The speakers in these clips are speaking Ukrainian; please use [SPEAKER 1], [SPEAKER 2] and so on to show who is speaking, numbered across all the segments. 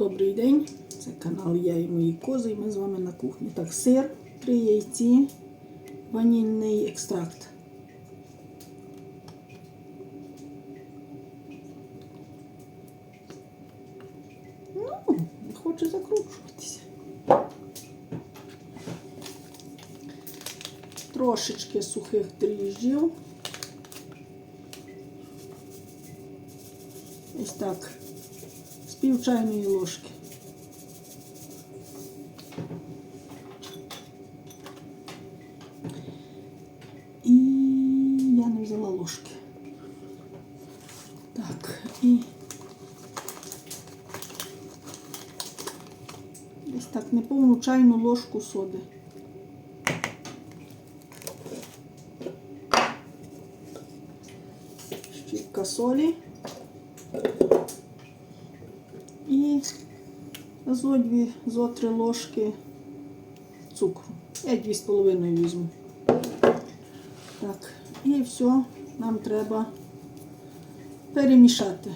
[SPEAKER 1] Добрий день, це канал Я і мої кози, і ми з вами на кухні. Так, сир, три яйці, ванільний екстракт. Ну, не хоче закручуватися. Трошечки сухих дріжджів. Ось так. Пів чайної ложки. І я не взяла ложки. Так, і десь так неповну чайну ложку соди. Щіпка солі. І зо дві, зо три ложки цукру. Я дві з половиною візьму. Так, і все нам треба перемішати.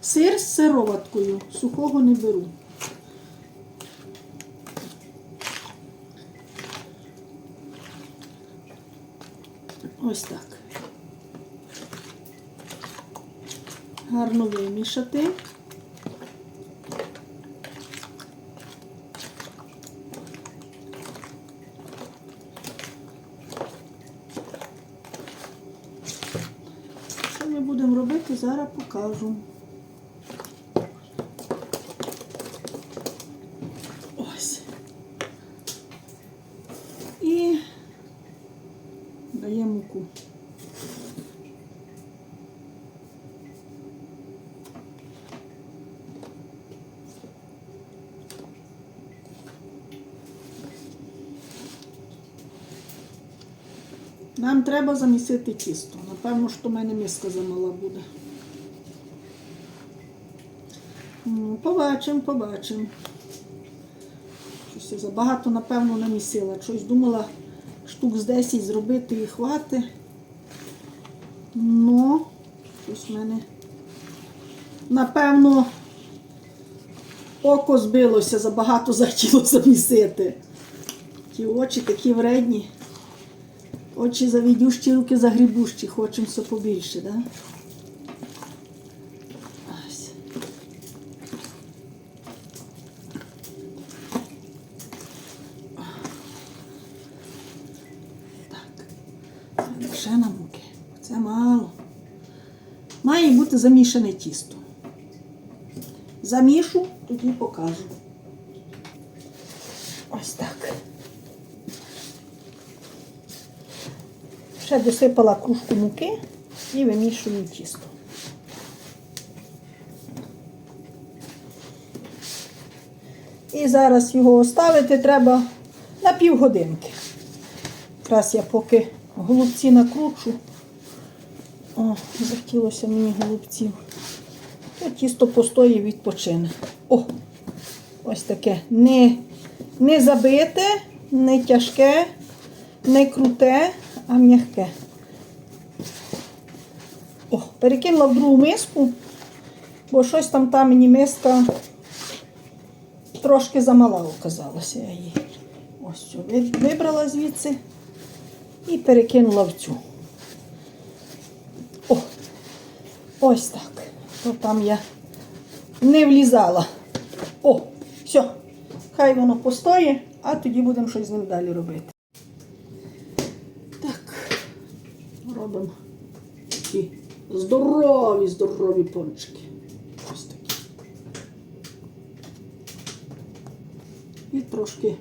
[SPEAKER 1] Сир з сироваткою, сухого не беру. Ось так. Гарно вимішати. Що ми будемо робити, зараз покажу. Ось. І даємо муку. Нам треба замісити тісто. Напевно, що в мене миска замала буде. Побачимо, побачимо. Щось я забагато, напевно, намісила. Щось думала штук з 10 зробити і хвати. Ну, щось в мене, напевно, око збилося, забагато захотіло замісити. Ті очі такі вредні. Очі завідющі, руки загрібущі, хочемо все побільше, да? Ось. На муки. Це мало. Має бути замішане тісто. Замішу, тоді покажу. Ось так. Ще досипала кружку муки і вимішую тісто. І зараз його оставити треба на півгодинки. Якраз я поки голубці накручу. О, захотілося мені голубців. То тісто постоїть відпочине. О, ось таке. Не, не забите, не тяжке, не круте, а м'яке. О, перекинула в другу миску, бо щось там та мені миска трошки замала оказалася. Я її ось ви- вибрала звідси і перекинула в цю. О, ось так. То там я не влізала. О, все. Хай воно постоє, а тоді будемо щось з ним далі робити. Так, робимо такі здорові, здорові пончики. Ось такі. І трошки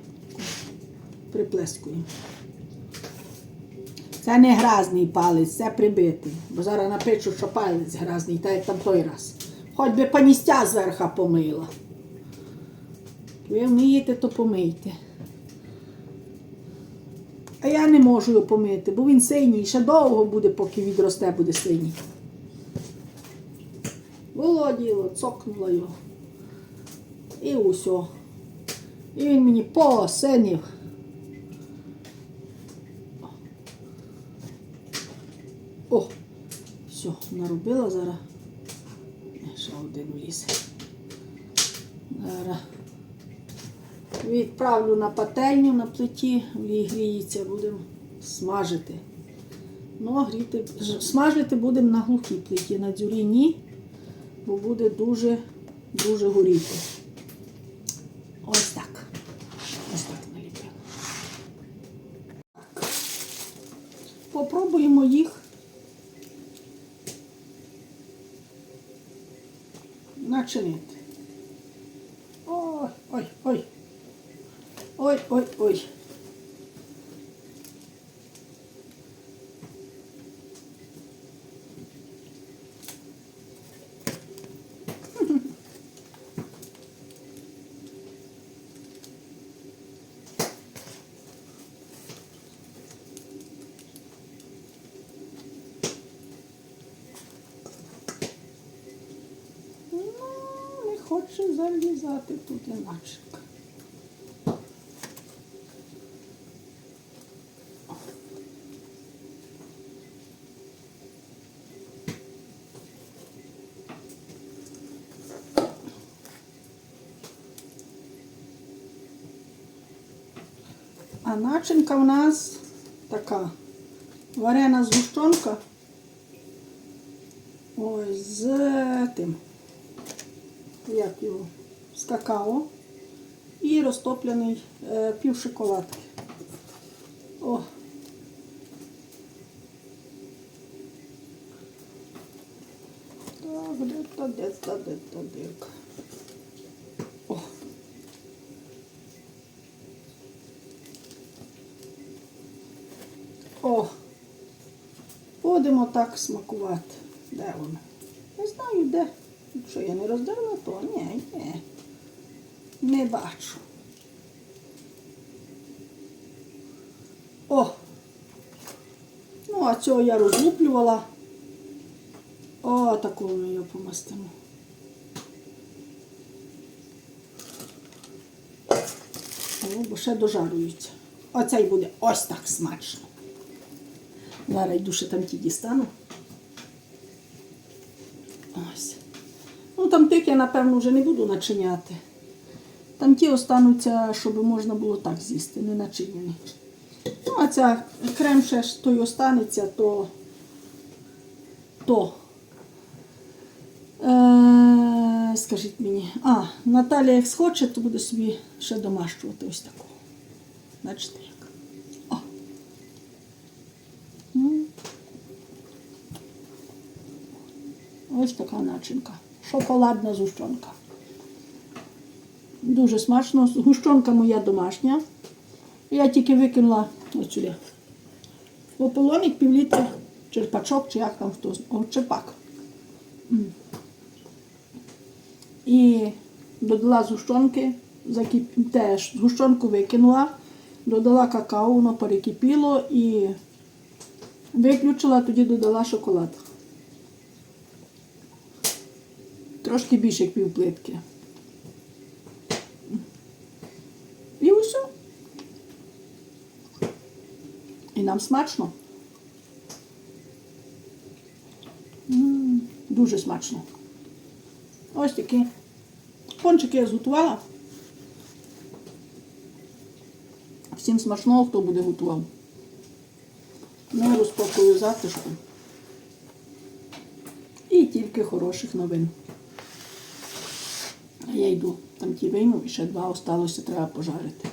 [SPEAKER 1] приплескуємо. Це не гразний палець, це прибитий. Бо зараз напишу, що палець гразний, так як там той раз. Хоч би паністя зверха помила. Ви вмієте, то помийте. А я не можу його помити, бо він синій, ще довго буде, поки відросте, буде синій. Було діло, цокнула його. І усьо. І він мені посинів. О, все, наробила зараз. Ще один влізе. Зараз відправлю на пательню на плиті, гріється, будемо смажити. Ну, а гріти, смажити будемо на глухій плиті, на дзюрі ні, бо буде дуже, дуже горіти. Ось так. Ось так наліпимо. Попробуємо їх начинити. Ой, ой, ой. Ой, ой, ой. Ну, не хоче залізати тут іначе. А начинка в нас така варена згущенка. Ось з тим. Як його? З какао. І розтоплений е, пів шоколадки. О. Так, де та де та де та дирка. О. О. Будемо так смакувати. Де воно? Не знаю де. Якщо я не роздерла, то ні, ні. Не бачу. О! Ну, а цього я розлуплювала. О, такого ми його помастимо. О, бо ще дожарюється. Оцей буде ось так смачно. Зараз йду там ті дістану. Там тих я, напевно, вже не буду начиняти. Там ті остануться, щоб можна було так з'їсти, не начинені. Ну, а ця крем ще ж той останеться, то. то. Е, скажіть мені. А, Наталя, як схоче, то буде собі ще домащувати ось такого. Бачите як. О. Ось така начинка. Шоколадна згущенка. Дуже смачно. Гущонка моя домашня. Я тільки викинула ось сюди. В ополоник пів літра черпачок, чи як там хто. О, черпак. І додала згущенки, закип... теж згущенку викинула, додала какао, воно перекипіло і виключила, тоді додала шоколад. Трошки більше як пів плитки. І усе. І нам смачно. Дуже смачно. Ось такі пончики я зготувала. Всім смачного, хто буде готував. Миру, спокою, затишку. І тільки хороших новин. Я йду, там ті вийму і ще два осталося, треба пожарити.